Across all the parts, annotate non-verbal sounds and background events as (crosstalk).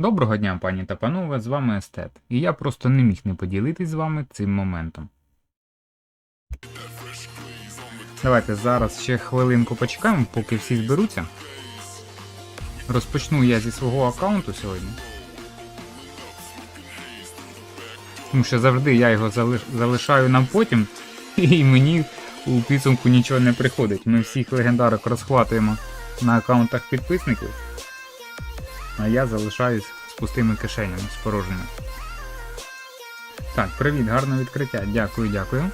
Доброго дня, пані та панове, з вами Естет. І я просто не міг не поділитись з вами цим моментом. Давайте зараз ще хвилинку почекаємо, поки всі зберуться. Розпочну я зі свого аккаунту сьогодні. Тому що завжди я його залиш- залишаю на потім, (laughs) і мені у підсумку нічого не приходить. Ми всіх легендарок розхватуємо на аккаунтах підписників, а я залишаюсь з пустими кишенями, з порожніми. Так, привіт, гарне відкриття. Дякую, дякую.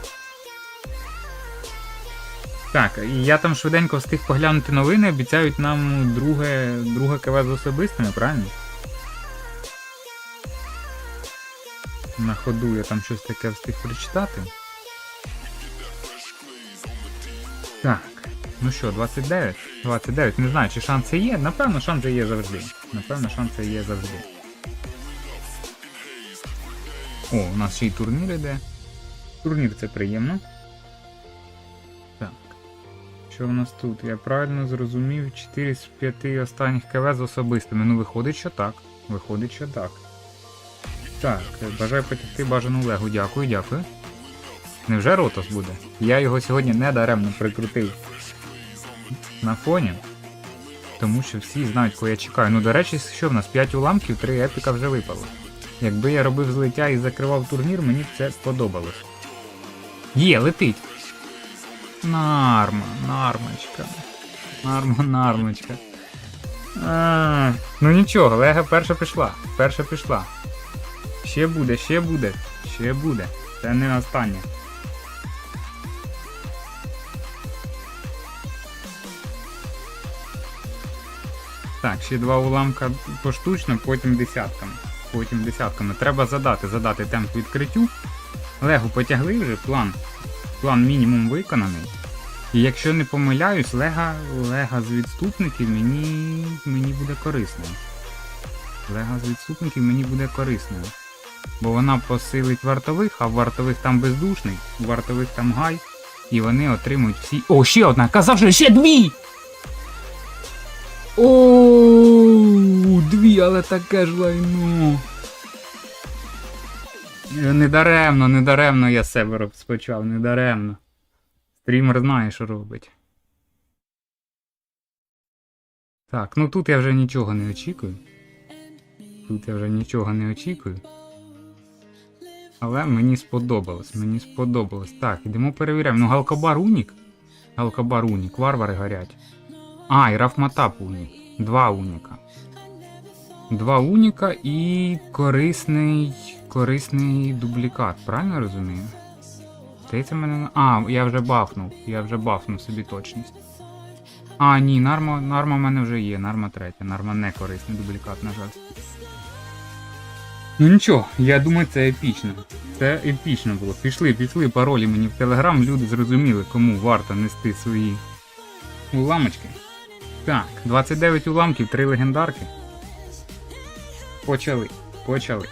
Так, і я там швиденько встиг поглянути новини, обіцяють нам друге, друге КВ з особистими, правильно? На ходу я там щось таке встиг прочитати. Так, ну що, 29? 29, не знаю, чи шанси є. Напевно, шанси є завжди. Напевно, шанси є завжди. О, у нас ще й турнір іде. Турнір це приємно. Так. Що в нас тут? Я правильно зрозумів, 4 з 5 останніх КВ з особистими. Ну, виходить, що так. Виходить, що так. Так, бажаю потягти бажану легу. Дякую, дякую. Невже Ротос буде? Я його сьогодні не даремно прикрутив на фоні. Тому що всі знають, кого я чекаю. Ну, до речі, що в нас 5 уламків, 3 епіка вже випало. Якби я робив злиття і закривав турнір, мені б це сподобалось. Є, летить. Нарма, нармочка. Нарма, нармочка. А, ну нічого, Лега перша пішла. Перша пішла. Ще буде, ще буде, ще буде. Це не останнє. Так, ще два уламка поштучно, потім десятками. Потім десятками. Треба задати, задати темп відкриттю. Легу потягли вже, план. План мінімум виконаний. І якщо не помиляюсь, лега, лега з відступників мені, мені буде корисною. Лега з відступників мені буде корисною. Бо вона посилить вартових, а в вартових там бездушний, вартових там гай, і вони отримують всі. О, ще одна! Казав, що ще дві! О, дві, але таке ж лайно. Е, Недаремно, недаремно я себе розпочав, недаремно. Стрімер знає, що робить. Так, ну тут я вже нічого не очікую. Тут я вже нічого не очікую. Але мені сподобалось, мені сподобалось. Так, ідемо перевіряємо. Ну, Галкабар Унік. Галкабар Унік, варвари горять. А, і Рафматап Унік. Два Уніка. Два Уніка і корисний. корисний дублікат, правильно розумію? Здається, мене. А, я вже бафнув. Я вже бафнув собі точність. А, ні, нарма, нарма в мене вже є, нарма третя. Нарма не корисний дублікат, на жаль. Ну нічого, я думаю, це епічно. Це епічно було. Пішли, пішли паролі мені в Телеграм, люди зрозуміли, кому варто нести свої уламочки. Так, 29 уламків, 3 легендарки. Почали. Почали.